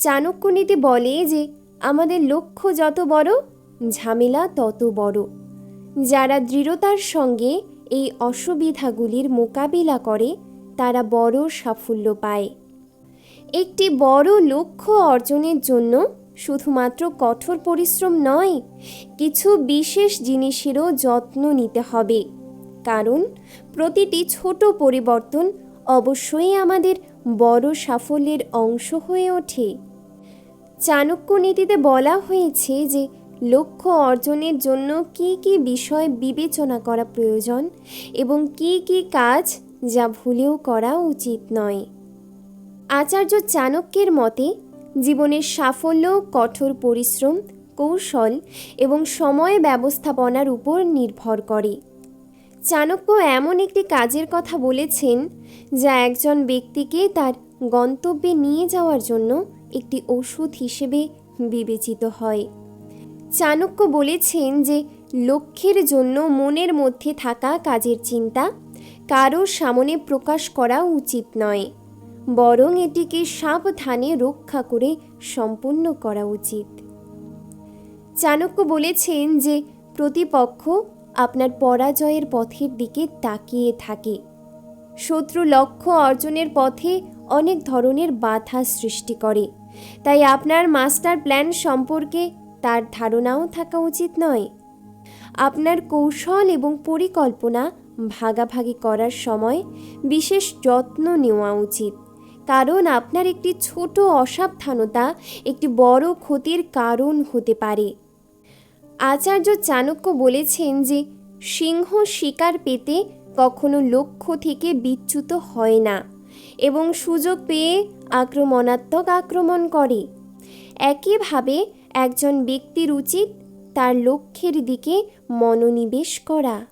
চাণক্যনীতি বলে যে, আমাদের লক্ষ্য যত বড়, ঝামেলা তত বড়। যারা দৃঢ়তার সঙ্গে এই অসুবিধাগুলির মোকাবিলা করে, তারা বড় সাফল্য পায়। একটি বড় লক্ষ্য অর্জনের জন্য শুধুমাত্র কঠোর পরিশ্রম নয়, কিছু বিশেষ জিনিসেরও যত্ন নিতে হবে। কারণ, প্রতিটি ছোট পরিবর্তন অবশ্যই আমাদের বড় সাফল্যের অংশ হয়ে ওঠে। চাণক্য নীতিতে বলা হয়েছে যে, লক্ষ্য অর্জনের জন্য কি কি বিষয় বিবেচনা করা প্রয়োজন এবং কি কি কাজ যা ভুলেও করা উচিত নয়। আচার্য চাণক্যের মতে, জীবনের সাফল্য, কঠোর পরিশ্রম, কৌশল এবং সময় ব্যবস্থাপনার উপর নির্ভর করে। চাণক্য এমন একটি কাজের কথা বলেছেন যা একজন ব্যক্তিকে তার গন্তব্যে নিয়ে যাওয়ার জন্য একটি ওষুধ হিসেবে বিবেচিত হয়। চাণক্য বলেছেন যে, লক্ষ্যের জন্য মনের মধ্যে থাকা কাজের চিন্তা কারোর সামনে প্রকাশ করা উচিত নয়, বরং এটিকে সাবধানে রক্ষা করে সম্পূর্ণ করা উচিত। চাণক্য বলেছেন যে, প্রতিপক্ষ আপনার পরাজয়ের পথের দিকে তাকিয়ে থাকে। শত্রু লক্ষ্য অর্জনের পথে অনেক ধরনের বাধা সৃষ্টি করে। তাই আপনার মাস্টার প্ল্যান সম্পর্কে তার ধারণাও থাকা উচিত নয়। আপনার কৌশল এবং পরিকল্পনা ভাগাভাগি করার সময় বিশেষ যত্ন নেওয়া উচিত। কারণ আপনার একটি ছোট অসাবধানতা একটি বড় ক্ষতির কারণ হতে পারে। আচার্য চাণক্য বলেছেন যে, সিংহ শিকার পেতে কখনো লক্ষ্য থেকে বিচ্যুত হয় না। এবং সুযোগ পেয়ে আক্রমণাত্মক আক্রমণ করে। একইভাবে একজন ব্যক্তির উচিত তার লক্ষ্যের দিকে মনোনিবেশ করা।